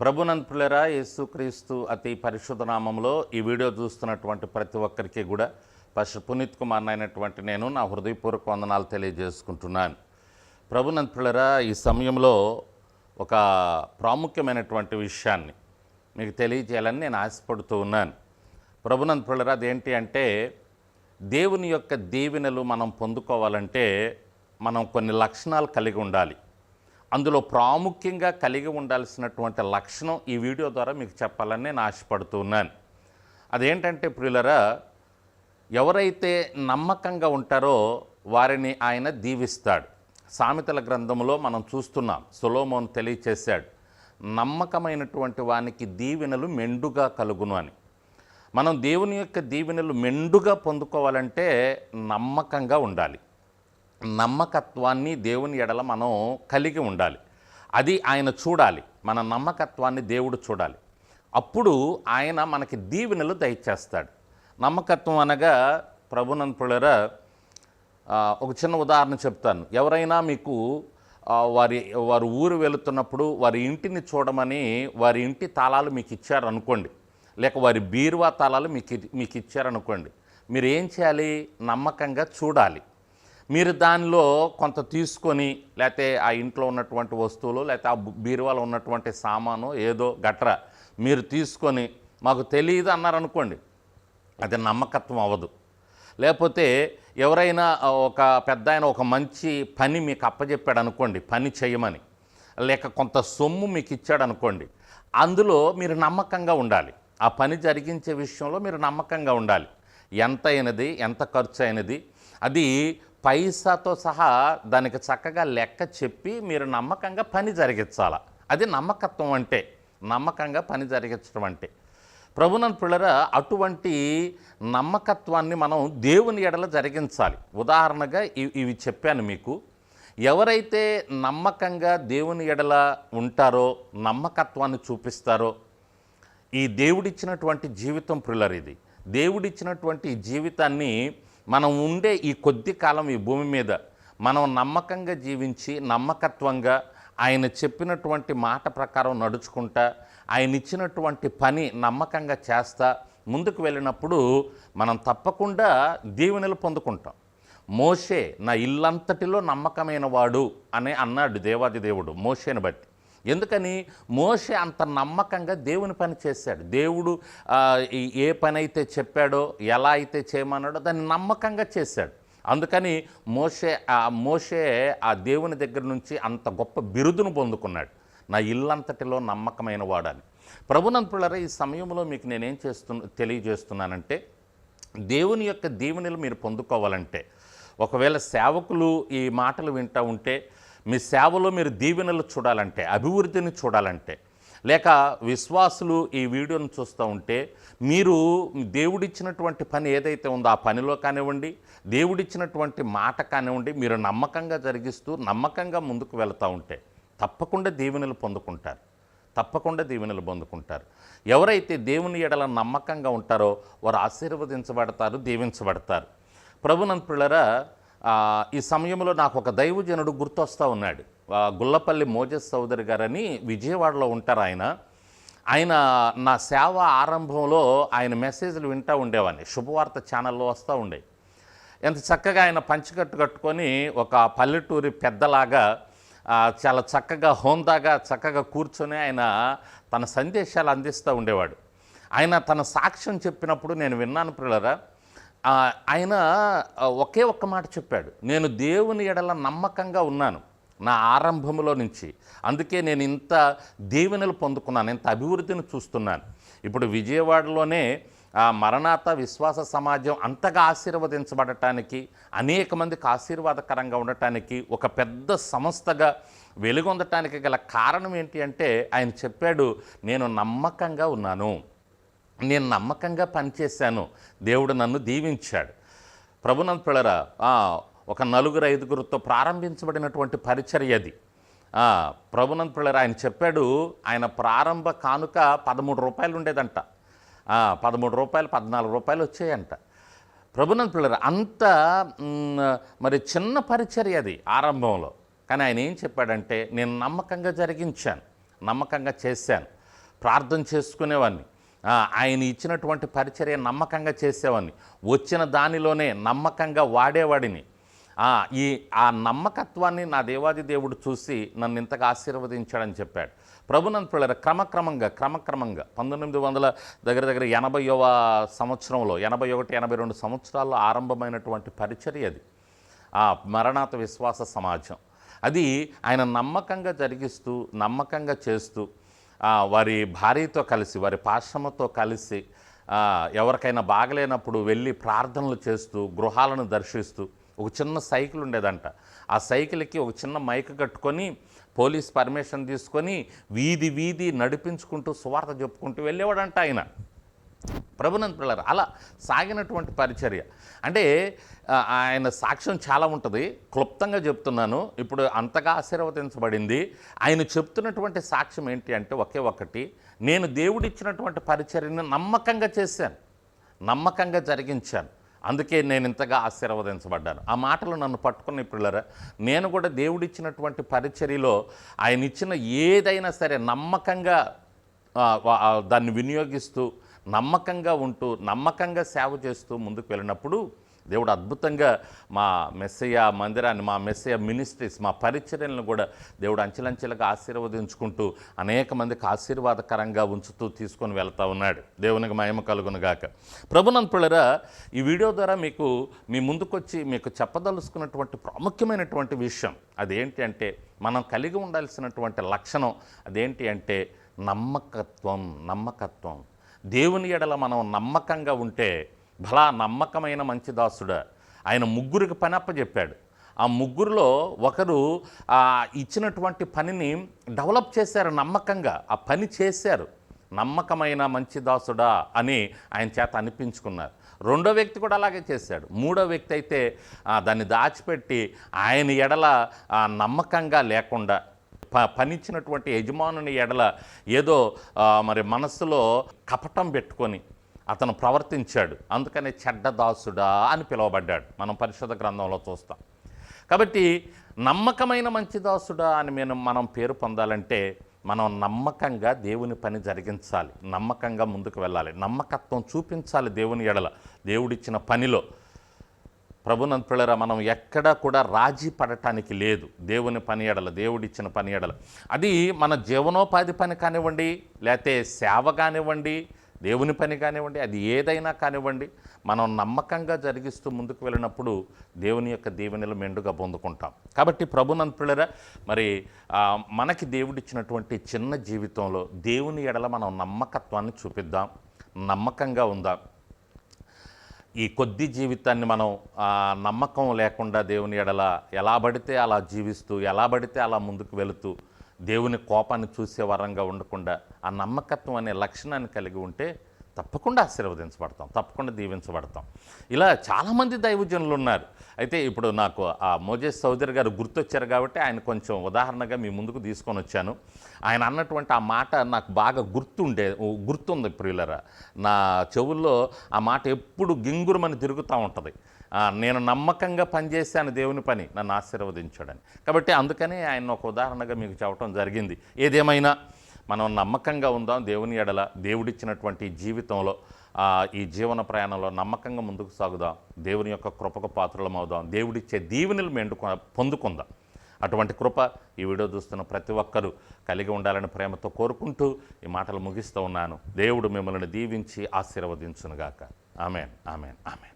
ప్రభునంతులరా యేసుక్రీస్తు అతి పరిశుద్ధ నామంలో ఈ వీడియో చూస్తున్నటువంటి ప్రతి ఒక్కరికి కూడా పశు పునీత్ కుమార్ అయినటువంటి నేను నా హృదయపూర్వక వందనాలు తెలియజేసుకుంటున్నాను. ప్రభునంతులరా ఈ సమయంలో ఒక ప్రాముఖ్యమైనటువంటి విషయాన్ని మీకు తెలియజేయాలని నేను ఆశపడుతూ ఉన్నాను. ప్రభునంతులరా అదేంటి అంటే దేవుని యొక్క దీవెనలు మనం పొందుకోవాలంటే మనం కొన్ని లక్షణాలు కలిగి ఉండాలి. అందులో ప్రాముఖ్యంగా కలిగి ఉండాల్సినటువంటి లక్షణం ఈ వీడియో ద్వారా మీకు చెప్పాలని నేను ఆశపడుతూ ఉన్నాను. అదేంటంటే ప్రియులరా ఎవరైతే నమ్మకంగా ఉంటారో వారిని ఆయన దీవిస్తాడు. సామెతల గ్రంథంలో మనం చూస్తున్నాం సులోమోన్ తెలియచేశాడు నమ్మకమైనటువంటి వానికి దీవెనలు మెండుగా కలుగును అని. మనం దేవుని యొక్క దీవెనలు మెండుగా పొందుకోవాలంటే నమ్మకంగా ఉండాలి. నమ్మకత్వాన్ని దేవుని ఎడల మనం కలిగి ఉండాలి. అది ఆయన చూడాలి. మన నమ్మకత్వాన్ని దేవుడు చూడాలి. అప్పుడు ఆయన మనకి దీవెనలు దయచేస్తాడు. నమ్మకత్వం అనగా ప్రభునంతులరా ఒక చిన్న ఉదాహరణ చెప్తాను. ఎవరైనా మీకు వారి వారు ఊరు వెళుతున్నప్పుడు వారి ఇంటిని చూడమని వారి ఇంటి తాళాలు మీకు ఇచ్చారనుకోండి. లేక వారి బీరువా తాళాలు మీకు మీకు ఇచ్చారనుకోండి మీరు ఏం చేయాలి? నమ్మకంగా చూడాలి. మీరు దానిలో కొంత తీసుకొని లేకపోతే ఆ ఇంట్లో ఉన్నటువంటి వస్తువులు లేకపోతే ఆ బీరువాలో ఉన్నటువంటి సామాను ఏదో గట్రా మీరు తీసుకొని మాకు తెలియదు అన్నారనుకోండి అది నమ్మకత్వం అవ్వదు. లేకపోతే ఎవరైనా ఒక పెద్ద ఆయన ఒక మంచి పని మీకు అప్పచెప్పాడు అనుకోండి పని చేయమని లేక కొంత సొమ్ము మీకు ఇచ్చాడు అనుకోండి అందులో మీరు నమ్మకంగా ఉండాలి. ఆ పని జరిగించే విషయంలో మీరు నమ్మకంగా ఉండాలి. ఎంత అయినది ఎంత ఖర్చు అయినది అది పైసాతో సహా దానికి చక్కగా లెక్క చెప్పి మీరు నమ్మకంగా పని జరిగించాల? అది నమ్మకత్వం అంటే నమ్మకంగా పని జరిగించడం అంటే. ప్రభునన్ పిల్లర అటువంటి నమ్మకత్వాన్ని మనం దేవుని ఎడల జరిగించాలి. ఉదాహరణగా ఇవి ఇవి చెప్పాను మీకు. ఎవరైతే నమ్మకంగా దేవుని ఎడల ఉంటారో నమ్మకత్వాన్ని చూపిస్తారో ఈ దేవుడిచ్చినటువంటి జీవితం ప్రిల్లర్ ఇది దేవుడిచ్చినటువంటి జీవితాన్ని మనం ఉండే ఈ కొద్ది కాలం ఈ భూమి మీద మనం నమ్మకంగా జీవించి నమ్మకత్వంగా ఆయన చెప్పినటువంటి మాట ప్రకారం నడుచుకుంటా ఆయన ఇచ్చినటువంటి పని నమ్మకంగా చేస్తా ముందుకు వెళ్ళినప్పుడు మనం తప్పకుండా దీవెనలు పొందుకుంటాం. మోషే నా ఇల్లంతటిలో నమ్మకమైన వాడు అని అన్నాడు దేవాది దేవుడు మోషేని బట్టి. ఎందుకని మోషే అంత నమ్మకంగా దేవుని పని చేశాడు. దేవుడు ఏ పని అయితే చెప్పాడో ఎలా అయితే చేయమన్నాడో దాన్ని నమ్మకంగా చేశాడు. అందుకని మోషే ఆ మోషే ఆ దేవుని దగ్గర నుంచి అంత గొప్ప బిరుదును పొందుకున్నాడు. నా ఇల్లంతటిలో నమ్మకమైన వాడని. ప్రభునంతులరా ఈ సమయంలో మీకు నేనేం చేస్తు తెలియజేస్తున్నానంటే దేవుని యొక్క దీవెనలు మీరు పొందుకోవాలంటే ఒకవేళ సేవకులు ఈ మాటలు వింటూ ఉంటే మీ సేవలో మీరు దీవెనలు చూడాలంటే అభివృద్ధిని చూడాలంటే లేక విశ్వాసులు ఈ వీడియోను చూస్తూ ఉంటే మీరు దేవుడిచ్చినటువంటి పని ఏదైతే ఉందో ఆ పనిలో కానివ్వండి దేవుడిచ్చినటువంటి మాట కానివ్వండి మీరు నమ్మకంగా జరిగిస్తూ నమ్మకంగా ముందుకు వెళుతూ ఉంటే తప్పకుండా దీవెనలు పొందుకుంటారు. తప్పకుండా దీవెనలు పొందుకుంటారు. ఎవరైతే దేవుని ఎడల నమ్మకంగా ఉంటారో వారు ఆశీర్వదించబడతారు దీవించబడతారు. ప్రభునంతులరా ఈ సమయంలో నాకు ఒక దైవజనుడు గుర్తొస్తూ ఉన్నాడు. గుల్లపల్లి మోజస్ చౌదరి గారని విజయవాడలో ఉంటారు ఆయన. ఆయన నా సేవ ఆరంభంలో ఆయన మెసేజ్లు వింటూ ఉండేవాడిని. శుభవార్త ఛానల్లో వస్తూ ఉండే ఎంత చక్కగా ఆయన పంచకట్టు కట్టుకొని ఒక పల్లెటూరి పెద్దలాగా చాలా చక్కగా హోందాగా చక్కగా కూర్చొని ఆయన తన సందేశాలు అందిస్తూ ఉండేవాడు. ఆయన తన సాక్ష్యం చెప్పినప్పుడు నేను విన్నాను పిల్లరా ఆయన ఒకే ఒక్క మాట చెప్పాడు. నేను దేవుని ఎడల నమ్మకంగా ఉన్నాను నా ఆరంభంలో నుంచి. అందుకే నేను ఇంత దీవెనలు పొందుకున్నాను ఇంత అభివృద్ధిని చూస్తున్నాను. ఇప్పుడు విజయవాడలోనే ఆ మరణాత విశ్వాస సమాజం అంతగా ఆశీర్వదించబడటానికి అనేక మందికి ఆశీర్వాదకరంగా ఉండటానికి ఒక పెద్ద సంస్థగా వెలుగొందటానికి గల కారణం ఏంటి అంటే ఆయన చెప్పాడు నేను నమ్మకంగా ఉన్నాను. నేను నమ్మకంగా పనిచేశాను. దేవుడు నన్ను దీవించాడు. ప్రభునంద్ పిల్లరా ఒక నలుగురు ఐదుగురితో ప్రారంభించబడినటువంటి పరిచర్య అది. ప్రభునంద్ పిల్లరా ఆయన చెప్పాడు ఆయన ప్రారంభ కానుక పదమూడు రూపాయలు ఉండేదంట. పదమూడు రూపాయలు పద్నాలుగు రూపాయలు వచ్చాయంట. ప్రభునంద్ పిల్లరా అంత మరి చిన్న పరిచర్య అది ఆరంభంలో. కానీ ఆయన ఏం చెప్పాడంటే నేను నమ్మకంగా జరిగించాను నమ్మకంగా చేశాను ప్రార్థన చేసుకునేవాడిని. ఆయన ఇచ్చినటువంటి పరిచర్య నమ్మకంగా చేసేవాడిని. వచ్చిన దానిలోనే నమ్మకంగా వాడేవాడిని. ఈ ఆ నమ్మకత్వాన్ని నా దేవాది దేవుడు చూసి నన్ను ఇంతగా ఆశీర్వదించాడని చెప్పాడు. ప్రభునంద పిల్లల క్రమక్రమంగా క్రమక్రమంగా పంతొమ్మిది వందల దగ్గర దగ్గర ఎనభైవ సంవత్సరంలో ఎనభై ఒకటి ఎనభై రెండు సంవత్సరాల్లో ఆరంభమైనటువంటి పరిచర్య అది. ఆ మరణాత విశ్వాస సమాజం. అది ఆయన నమ్మకంగా జరిగిస్తూ నమ్మకంగా చేస్తూ వారి భార్యతో కలిసి వారి పాశ్రమతో కలిసి ఎవరికైనా బాగలేనప్పుడు వెళ్ళి ప్రార్థనలు చేస్తూ గృహాలను దర్శిస్తూ ఒక చిన్న సైకిల్ ఉండేదంట. ఆ సైకిల్కి ఒక చిన్న మైక్ కట్టుకొని పోలీస్ పర్మిషన్ తీసుకొని వీధి వీధి నడిపించుకుంటూ సువార్త చెప్పుకుంటూ వెళ్ళేవాడంట ఆయన. ప్రభునంద్ పిల్లర్ అలా సాగినటువంటి పరిచర్య. అంటే ఆయన సాక్ష్యం చాలా ఉంటుంది. క్లుప్తంగా చెప్తున్నాను. ఇప్పుడు అంతగా ఆశీర్వదించబడింది. ఆయన చెప్తున్నటువంటి సాక్ష్యం ఏంటి అంటే ఒకే ఒకటి. నేను దేవుడిచ్చినటువంటి పరిచర్యను నమ్మకంగా చేశాను. నమ్మకంగా జరిగించాను. అందుకే నేను ఇంతగా ఆశీర్వదించబడ్డాను. ఆ మాటలు నన్ను పట్టుకున్న పిల్లరా నేను కూడా దేవుడిచ్చినటువంటి పరిచర్యలో ఆయన ఇచ్చిన ఏదైనా సరే నమ్మకంగా దాన్ని వినియోగిస్తూ నమ్మకంగా ఉంటూ నమ్మకంగా సేవ చేస్తూ ముందుకు వెళ్ళినప్పుడు దేవుడు అద్భుతంగా మా మెస్సయ్య మందిరాన్ని మా మెస్సయ్య మినిస్ట్రీస్ మా పరిచర్యలను కూడా దేవుడు అంచెలంచెలుగా ఆశీర్వదించుకుంటూ అనేక మందికి ఆశీర్వాదకరంగా ఉంచుతూ తీసుకొని వెళ్తా ఉన్నాడు. దేవునికి మహిమ కలుగునుగాక ప్రభునంద్ ప్రభునంతులరా ఈ వీడియో ద్వారా మీకు మీ ముందుకొచ్చి మీకు చెప్పదలుచుకున్నటువంటి ప్రాముఖ్యమైనటువంటి విషయం అదేంటి అంటే మనం కలిగి ఉండాల్సినటువంటి లక్షణం అదేంటి అంటే నమ్మకత్వం నమ్మకత్వం. దేవుని ఎడల మనం నమ్మకంగా ఉంటే భలా నమ్మకమైన మంచి దాసుడా. ఆయన ముగ్గురికి పని అప్పచెప్పాడు ఆ ముగ్గురులో ఒకరు ఇచ్చినటువంటి పనిని డెవలప్ చేశారు నమ్మకంగా. ఆ పని చేశారు. నమ్మకమైన మంచి దాసుడా అని ఆయన చేత అనిపించుకున్నారు. రెండో వ్యక్తి కూడా అలాగే చేశాడు. మూడో వ్యక్తి అయితే దాన్ని దాచిపెట్టి ఆయన ఎడల నమ్మకంగా లేకుండా ప పనిచ్చినటువంటి యజమానుని ఎడల ఏదో మరి మనస్సులో కపటం పెట్టుకొని అతను ప్రవర్తించాడు. అందుకనే చెడ్డ దాసుడా అని పిలువబడ్డాడు. మనం పరిశుద్ధ గ్రంథంలో చూస్తాం. కాబట్టి నమ్మకమైన మంచి దాసుడా అని మేము మనం పేరు పొందాలంటే మనం నమ్మకంగా దేవుని పని జరిగించాలి. నమ్మకంగా ముందుకు వెళ్ళాలి. నమ్మకత్వం చూపించాలి దేవుని ఎడల. దేవుడిచ్చిన పనిలో. ప్రభునంత పిల్లరా మనం ఎక్కడా కూడా రాజీ పడటానికి లేదు. దేవుని పని ఎడల దేవుడిచ్చిన పని ఎడల. అది మన జీవనోపాధి పని కానివ్వండి లేకపోతే సేవ కానివ్వండి దేవుని పని కానివ్వండి అది ఏదైనా కానివ్వండి మనం నమ్మకంగా జరిగిస్తూ ముందుకు వెళ్ళినప్పుడు దేవుని యొక్క దీవెనలు మెండుగా పొందుకుంటాం. కాబట్టి ప్రభునంత పిల్లరా మరి మనకి దేవుడిచ్చినటువంటి చిన్న జీవితంలో దేవుని ఎడల మనం నమ్మకత్వాన్ని చూపిద్దాం నమ్మకంగా ఉందాం. ఈ కొద్ది జీవితాన్ని మనం నమ్మకం లేకుండా దేవుని ఎడల ఎలా పడితే అలా జీవిస్తూ ఎలా పడితే అలా ముందుకు వెళుతూ దేవుని కోపాన్ని చూసే వరంగా ఉండకుండా ఆ నమ్మకత్వం అనే లక్షణాన్ని కలిగి ఉంటే తప్పకుండా ఆశీర్వదించబడతాం తప్పకుండా దీవించబడతాం. ఇలా చాలామంది దైవజనులు ఉన్నారు అయితే ఇప్పుడు నాకు ఆ మోజేష్ చౌదరి గారు గుర్తొచ్చారు కాబట్టి ఆయన కొంచెం ఉదాహరణగా మీ ముందుకు తీసుకొని వచ్చాను. ఆయన అన్నటువంటి ఆ మాట నాకు బాగా గుర్తుండే గుర్తుంది ప్రియులరా. నా చెవుల్లో ఆ మాట ఎప్పుడు గింగురమని తిరుగుతూ ఉంటుంది. నేను నమ్మకంగా పనిచేశాను దేవుని పని నన్ను ఆశీర్వదించాడని. కాబట్టి అందుకనే ఆయన ఒక ఉదాహరణగా మీకు చెప్పడం జరిగింది. ఏదేమైనా మనం నమ్మకంగా ఉందాం దేవుని ఎడల దేవుడిచ్చినటువంటి జీవితంలో ఈ జీవన ప్రయాణంలో నమ్మకంగా ముందుకు సాగుదాం. దేవుని యొక్క కృపకు పాత్రలం అవుదాం దేవుడిచ్చే దీవెనలు మెండుకు పొందుకుందాం. అటువంటి కృప ఈ వీడియో చూస్తున్న ప్రతి ఒక్కరూ కలిగి ఉండాలని ప్రేమతో కోరుకుంటూ ఈ మాటలు ముగిస్తూ ఉన్నాను. దేవుడు మిమ్మల్ని దీవించి ఆశీర్వదించునుగాక. ఆమెన్. ఆమెన్. ఆమెన్.